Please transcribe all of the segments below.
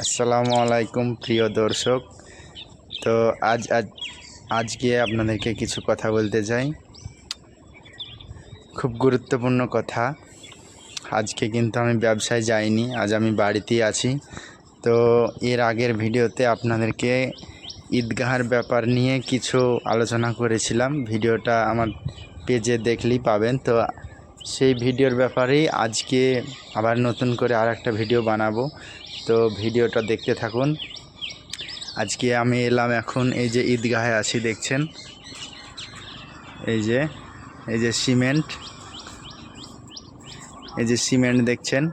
আসসালামু আলাইকুম, প্রিয় দর্শক। তো আজ আজ, আজকে আপনাদেরকে কিছু কথা বলতে চাই। খুব গুরুত্বপূর্ণ কথা। আজকে কিন্তু আমি ব্যবসায় যাইনি, আজ আমি বাড়িতেই আছি। তো এর আগের ভিডিওতে আপনাদেরকে ঈদগাহার ব্যাপার নিয়ে কিছু আলোচনা করেছিলাম। ভিডিওটা আমার পেজে দেখলেই পাবেন। তো সেই ভিডিওর ব্যাপারেই আজকে আবার নতুন করে আর একটা ভিডিও বানাবো। তো ভিডিওটা দেখতে থাকুন। আজকে আমি এলাম এখন এই যে ঈদগাহে আছি, দেখছেন? এই যে এই যে সিমেন্ট। এই যে সিমেন্ট দেখছেন?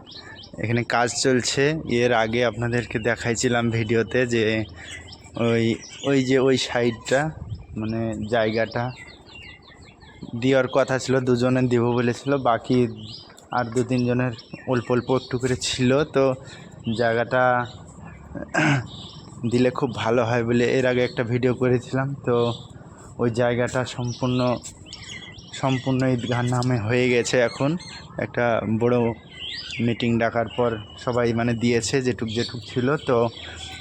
এখানে কাজ চলছে। এর আগে আপনাদেরকে দেখাইছিলাম ভিডিওতে যে ওই ওই যে ওই সাইডটা মানে জায়গাটা। দেওয়ার কথা ছিল দুজনে দিব বলেছিল, বাকি আর দু তিনজনের অল্প অল্প একটু করে ছিল। তো জায়গাটা দিলে খুব ভালো হয় বলে এর আগে একটা ভিডিও করেছিলাম। তো ওই জায়গাটা সম্পূর্ণ সম্পূর্ণ ঈদগাহ নামে হয়ে গেছে এখন। একটা বড় মিটিং ডাকার পর সবাই মানে দিয়েছে যেটুক যেটুক ছিল। তো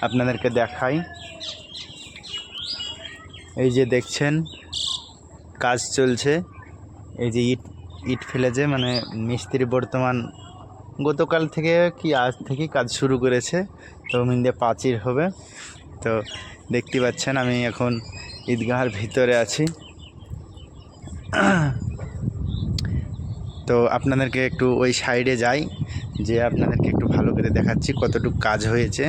আপনাদেরকে দেখাই। এই যে দেখছেন, কাজ চলছে। এই যে ইট ইট ফেলেছে মানে মিস্ত্রি বর্তমান গতকাল থেকে কি আজ থেকে কাজ শুরু করেছে, তো মিন্দে প্রাচীর হবে। তো দেখতে পাচ্ছেন আমি এখন ঈদগাহার ভিতরে আছি। তো আপনাদেরকে একটু ওই সাইডে যাই, যে আপনাদেরকে একটু ভালো করে দেখাচ্ছি কতটুকু কাজ হয়েছে।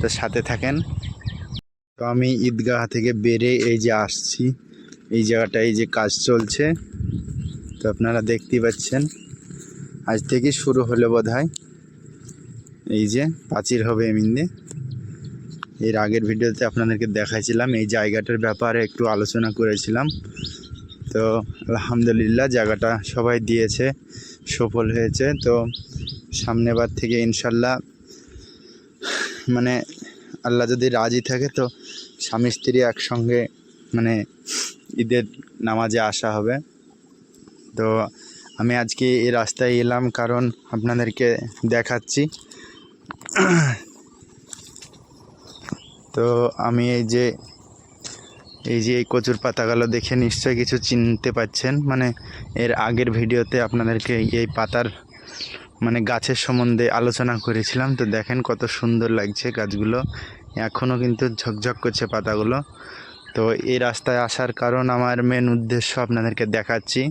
তো সাথে থাকেন। তো আমি ঈদগাহ থেকে বেরে এই যে আসছি, এই জায়গাটা এই যে কাজ চলছে। তো আপনারা দেখতেই পাচ্ছেন। আজ থেকে শুরু হলো বোধ এই যে প্রাচীর হবে এমিন্দে এর আগের ভিডিওতে আপনাদেরকে দেখাইছিলাম, এই জায়গাটার ব্যাপারে একটু আলোচনা করেছিলাম। তো আলহামদুলিল্লাহ জায়গাটা সবাই দিয়েছে, সফল হয়েছে। তো সামনেবার থেকে ইনশাল্লাহ মানে আল্লাহ যদি রাজি থাকে তো স্বামী স্ত্রী একসঙ্গে মানে ঈদের নামাজে আসা হবে। তো আমি আজকে এই রাস্তায় এলাম কারণ আপনাদেরকে দেখাচ্ছি। তো আমি এই যে এই যে এই কচুর পাতাগুলো দেখে নিশ্চয়ই কিছু চিনতে পাচ্ছেন। মানে এর আগের ভিডিওতে আপনাদেরকে এই পাতার মানে গাছের সম্বন্ধে আলোচনা করেছিলাম। তো দেখেন কত সুন্দর লাগছে গাছগুলো। এখনও কিন্তু ঝকঝক করছে পাতাগুলো। তো এই রাস্তায় আসার কারণ, আমার মেন উদ্দেশ্য আপনাদেরকে দেখাচ্ছি।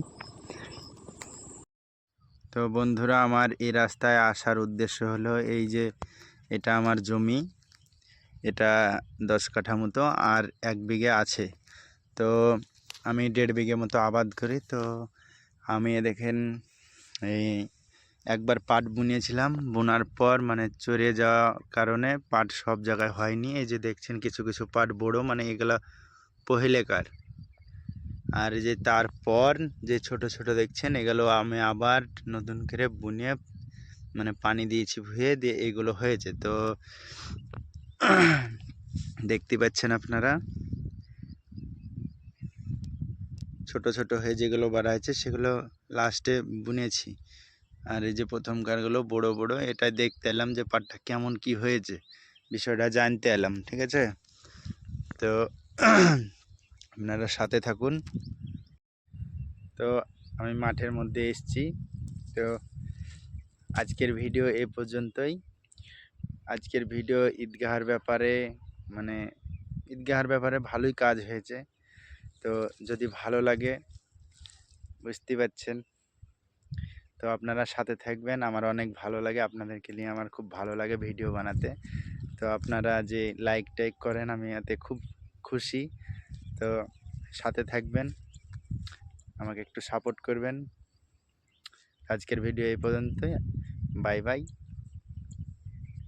তো বন্ধুরা, আমার এই রাস্তায় আসার উদ্দেশ্য হলো এই যে এটা আমার জমি, এটা দশ কাঠা মতো আর এক বিঘে আছে। তো আমি দেড় বিঘে মতো আবাদ করি। তো আমি দেখেন, এই একবার পাট বুনিয়েছিলাম, বোনার পর মানে চড়ে যাওয়া কারণে পাট সব জায়গায় হয়নি। এই যে দেখছেন, কিছু কিছু পাট বড় মানে এগুলো পহিলেকার। আর যে তারপর যে ছোট ছোট দেখছেন, এগুলো আমি আবার নতুন করে বুনিয়ে মানে পানি দিয়েছি ভুয়ে দিয়ে এগুলো হয়েছে। তো দেখতে পাচ্ছেন আপনারা? ছোট ছোট হয়ে যেগুলো বাড়া হয়েছে, সেগুলো লাস্টে বুনেছি। আর এই যে প্রথম কারগুলো বড় বড়, এটা দেখতে এলাম যে পাটটা কেমন কি হয়েছে। বিষয়টা জানতে এলাম, ঠিক আছে? তো আপনারা সাথে থাকুন। তো আমি মাঠের মধ্যে এসছি। তো আজকের ভিডিও এ পর্যন্তই। আজকের ভিডিও ঈদগাহার ব্যাপারে মানে ঈদগাহার ব্যাপারে ভালোই কাজ হয়েছে। তো যদি ভালো লাগে বুঝতে পারছেন। তো আপনারা সাথে থাকবেন। আমার অনেক ভালো লাগে। আপনাদেরকে নিয়ে আমার খুব ভালো লাগে ভিডিও বানাতে। তো আপনারা যে লাইক টাইক করেন, আমি এতে খুব খুশি। তো সাথে থাকবেন। আমাকে একটু সাপোর্ট করবেন। আজকের ভিডিও এই পর্যন্তই। Bye bye